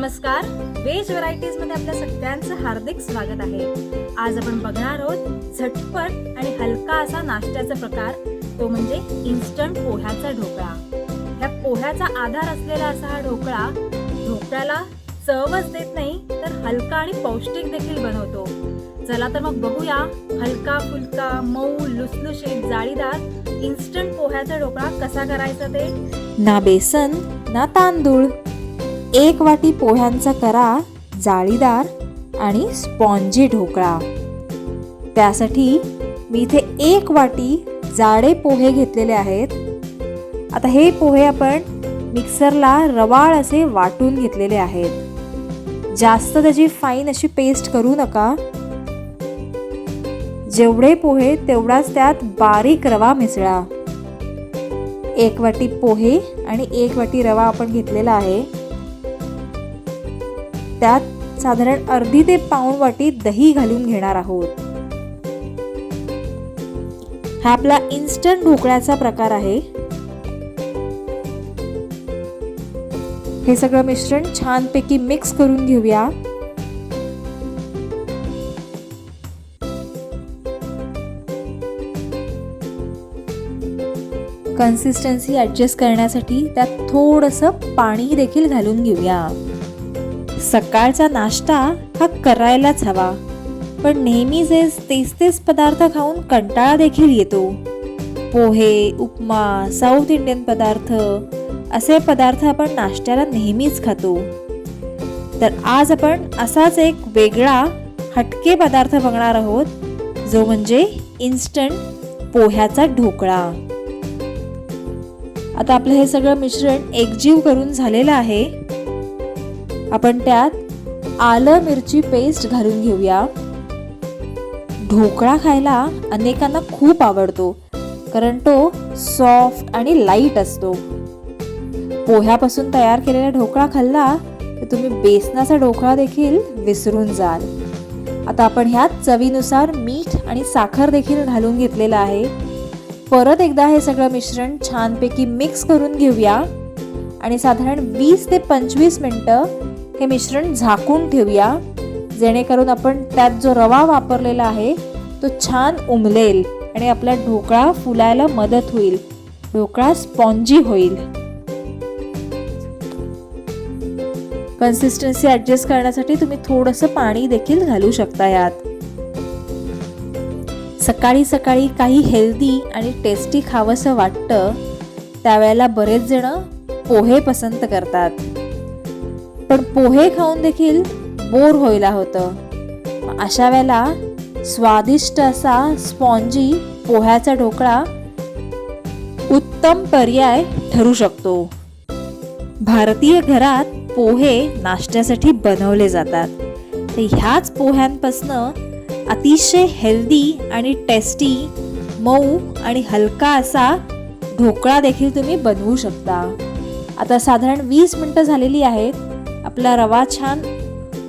नमस्कार. वेज व्हरायटीजमध्ये आपल्या सगळ्यांचं हार्दिक स्वागत आहे. आज आपण बघणार आहोत झटपट आणि हलका असा नाश्त्याचा प्रकार. तो म्हणजे इन्स्टंट पोह्याचा ढोकळा. या पोह्याचा आधार असलेला असा हा ढोकळा ढोकळ्याला चवच देत नाही तर हलका आणि पौष्टिक देखील बनवतो. चला तर मग बघूया हलका फुलका मऊ लुसलुशीत जाळीदार इन्स्टंट पोह्याचा ढोकळा कसा करायचा ते. ना बेसन ना तांदूळ. एक वाटी पोह्यांचा करा जाळीदार आणि स्पॉन्जी ढोकळा. त्यासाठी मी इथे एक वाटी जाडे पोहे घेतलेले आहेत. आता हे पोहे आपण मिक्सरला रवाळ असे वाटून घेतलेले आहेत. जास्त त्याची फाईन अशी पेस्ट करू नका. जेवढे पोहे तेवढाच त्यात बारीक रवा मिसळा. एक वाटी पोहे आणि एक वाटी रवा आपण घेतलेला आहे. त्यात साधारण अर्धी ते पाऊण वाटी दही घालून घेणार आहोत. हा आपला इन्स्टंट ढोकळ्याचा प्रकार आहे. हे सगळं मिश्रण छानपैकी मिक्स करून घेऊया. कन्सिस्टन्सी ॲडजस्ट करण्यासाठी त्यात थोडंसं पाणी देखील घालून घेऊया. सकाळचा नाश्ता हा करायलाच हवा. पण नेहमी जेच तेच तेच पदार्थ खाऊन कंटाळा देखील येतो. पोहे उपमा साऊथ इंडियन पदार्थ असे पदार्थ आपण नाश्त्याला नेहमीच खातो. तर आज आपण असाच एक वेगळा हटके पदार्थ बघणार आहोत जो म्हणजे इन्स्टंट पोह्याचा ढोकळा. आता आपलं हे सगळं मिश्रण एकजीव करून झालेलं आहे. आपण त्यात आलं मिरची पेस्ट घालून घेऊया. ढोकळा खायला अनेकांना खूप आवडतो कारण तो सॉफ्ट आणि लाइट असतो. पोह्यापासून तयार केलेला ढोकळा खाल्ला तर तुम्ही बेसनाचा ढोकळा देखील विसरून जाल. आता आपण ह्यात चवीनुसार मीठ आणि साखर देखील घालून घेतलेलं आहे. परत एकदा हे सगळं मिश्रण छानपैकी मिक्स करून घेऊया. आणि साधारण वीस ते पंचवीस मिनटं हे मिश्रण झाकून ठेवूया. जेणेकरून आपण त्यात जो रवा वापरलेला आहे तो छान उमलेल आणि आपला ढोकळा फुलायला मदत होईल. ढोकळा स्पॉन्जी होईल. कन्सिस्टन्सी ॲडजस्ट करण्यासाठी तुम्ही थोडंसं पाणी देखील घालू शकता यात. सकाळी सकाळी काही हेल्दी आणि टेस्टी खावंसं वाटतं त्यावेळेला बरेच जण पोहे पसंत करतात. पण पोहे खाऊन देखील बोर व्हायला होतं अशा वेळेला स्वादिष्ट असा स्पॉन्जी पोह्याचा ढोकळा उत्तम पर्याय ठरू शकतो. भारतीय घरात पोहे नाश्त्यासाठी बनवले जातात. तर ह्याच पोह्यांपासनं अतिशय हेल्दी आणि टेस्टी मऊ आणि हलका असा ढोकळा देखील तुम्ही बनवू शकता. आता साधारण वीस मिनटं झालेली आहेत. आपला रवा छान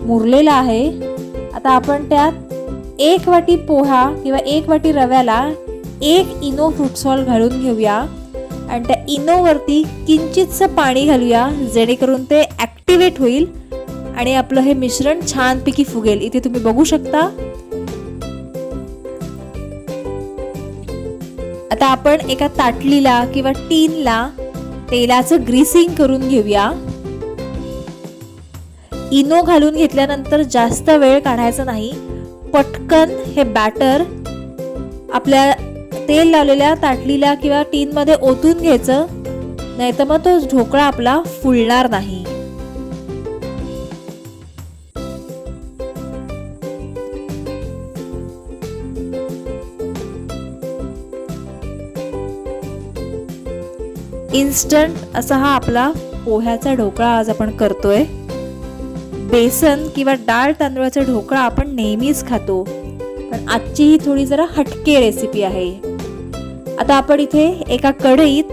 मुरलेला आहे. आता आपण त्यात एक वाटी पोहा किंवा एक वाटी रव्याला एक इनो फ्रूट सॉल्ट घालून घेऊया. आणि त्या इनोवरती किंचितचं पाणी घालूया जेणेकरून ते ॲक्टिवेट होईल आणि आपलं हे मिश्रण छानपैकी फुगेल. इथे तुम्ही बघू शकता. आता आपण एका ताटलीला किंवा टीनला तेलाचं ग्रीसिंग करून घेऊया. इनो घालून घेतल्यानंतर जास्त वेळ काढायचा नाही. पटकन हे बॅटर आपल्या तेल लावलेल्या ताटलीला किंवा टीनमध्ये ओतून घ्यायचं. नाही तर मग तो ढोकळा आपला फुलणार नाही. इन्स्टंट असा हा आपला पोह्याचा ढोकळा आज आपण करतोय. बेसन किंवा डाळ तांदूळाचा ढोकळा आपण नेहमीच खातो. पण आजची ही थोडी जरा हटके रेसिपी आहे. आता आपण इथे एका कढईत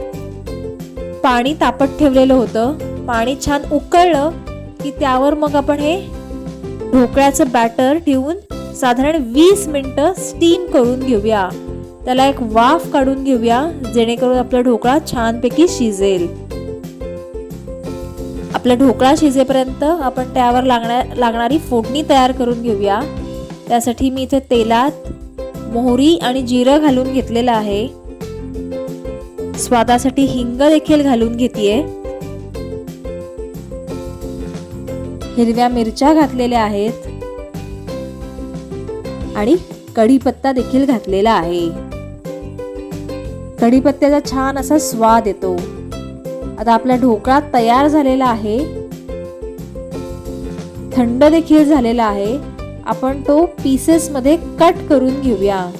पाणी तापत ठेवलेलं होतं. पाणी छान उकळलं की त्यावर मग आपण हे ढोकळ्याचं बॅटर ठेवून साधारण वीस मिनटं स्टीम करून घेऊया. त्याला एक वाफ काढून घेऊया जेणेकरून आपला ढोकळा छानपैकी शिजेल. आपला ढोकळा शिजेपर्यंत आपण त्यावर लागण्या लागणारी फोडणी तयार करून घेऊया. त्यासाठी मी इथे तेलात मोहरी आणि जिरं घालून घेतलेलं आहे. स्वादासाठी हिंग देखील घालून घेतेय. हिरव्या मिरच्या घातलेल्या आहेत. आणि कढीपत्ता देखील घातलेला आहे. कढीपत्त्याचा छान असा स्वाद येतो. आता आपला ढोकळा तयार झालेला आहे. थंड देखील झालेला आहे. आपण तो पीसेस मध्ये कट करून घेऊया.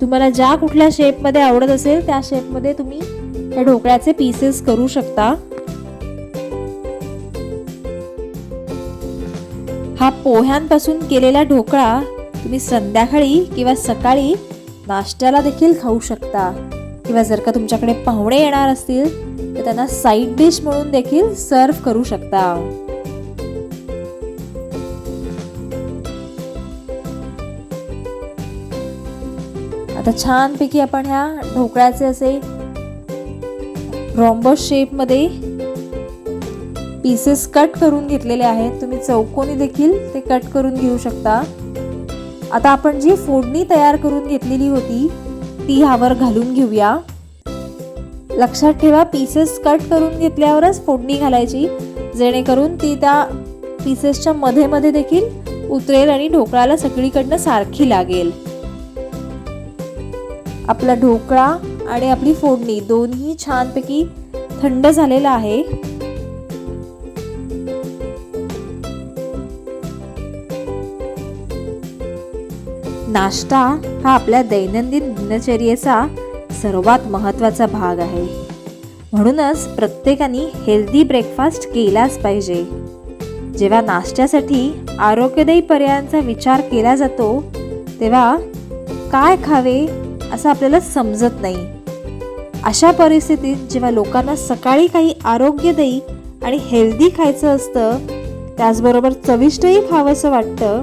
तुम्हाला ज्या कुठल्या शेपमध्ये आवडत असेल त्या शेपमध्ये तुम्ही त्या ढोकळ्याचे पीसेस करू शकता. हा पोह्यांपासून केलेला ढोकळा तुम्ही संध्याकाळी किंवा सकाळी नाश्त्याला देखील खाऊ शकता. किंवा जर का तुमच्याकडे पाहुणे येणार असतील तर त्यांना साईड डिश म्हणून देखील सर्व करू शकता. आता छानपैकी आपण ह्या ढोकळ्याचे असे रॉम्बस शेपमध्ये पीसेस कट करून घेतलेले आहेत. तुम्ही चौकोनी देखील ते कट करून घेऊ शकता. आता आपण जी फोडणी तयार करून घेतलेली होती ती ह्यावर घालून घेऊया. लक्षात ठेवा पीसेस कट करून घेतल्यावरच फोडणी घालायची. जेणेकरून ती त्या पीसेसच्या मध्ये मध्ये देखील उतरेल आणि ढोकळ्याला सगळीकडनं सारखी लागेल. आपला ढोकळा आणि आपली फोडणी दोन्ही छानपैकी थंड झालेला आहे. नाश्ता हा आपल्या दैनंदिन दिनचर्येचा सर्वात महत्त्वाचा भाग आहे. म्हणूनच प्रत्येकाने हेल्दी ब्रेकफास्ट केलाच पाहिजे. जेव्हा नाश्त्यासाठी आरोग्यदायी पर्यायांचा विचार केला जातो तेव्हा काय खावे असं आपल्याला समजत नाही. अशा परिस्थितीत जेव्हा लोकांना सकाळी काही आरोग्यदायी आणि हेल्दी खायचं असतं त्याचबरोबर चविष्टही खावंसं वाटतं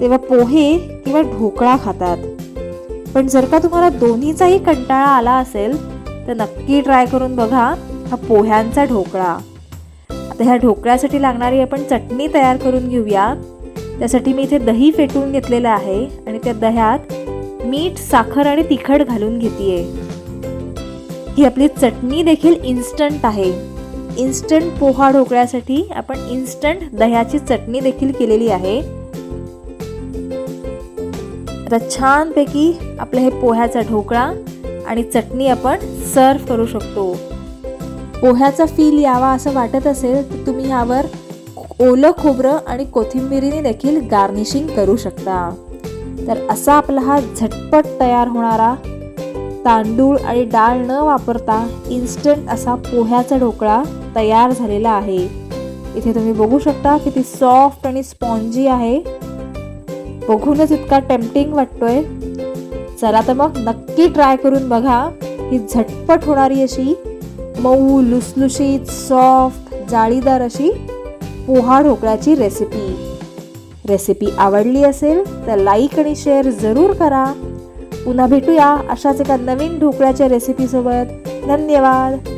तेव्हा पोहे किंवा ढोकळा खातात. पण जर का तुम्हाला दोन्हीचाही कंटाळा आला असेल तर नक्की ट्राय करून बघा हा पोह्यांचा ढोकळा. आता ह्या ढोकळ्यासाठी लागणारी आपण चटणी तयार करून घेऊया. त्यासाठी मी इथे दही फेटून घेतलेलं आहे आणि त्या दह्यात मीठ साखर आणि तिखट घालून घेते ही आपली चटणी देखील इन्स्टंट आहे. इन्स्टंट पोहा ढोकळ्यासाठी आपण इन्स्टंट दह्याची चटणी देखील केलेली आहे. आता छानपैकी आपलं हे पोह्याचा ढोकळा आणि चटणी आपण सर्व करू शकतो. पोह्याचा फील यावा असं वाटत असेल तर तुम्ही ह्यावर ओलं खोबरं आणि कोथिंबिरीने देखील गार्निशिंग करू शकता. तर असा आपला हा झटपट तयार होणारा तांदूळ आणि डाळ न वापरता इन्स्टंट असा पोह्याचा ढोकळा तयार झालेला आहे. इथे तुम्ही बघू शकता किती सॉफ्ट आणि स्पॉन्जी आहे. बघूनच इतका टेम्पटिंग वाटतोय. चला तर मग नक्की ट्राय करून बघा ही झटपट होणारी अशी मऊ लुसलुशीत सॉफ्ट जाळीदार अशी पोहा ढोकळ्याची रेसिपी रेसिपी आवडली असेल तर लाईक आणि शेअर जरूर करा. पुन्हा भेटूया अशाच एका नवीन ढोकळ्याच्या रेसिपीसोबत धन्यवाद.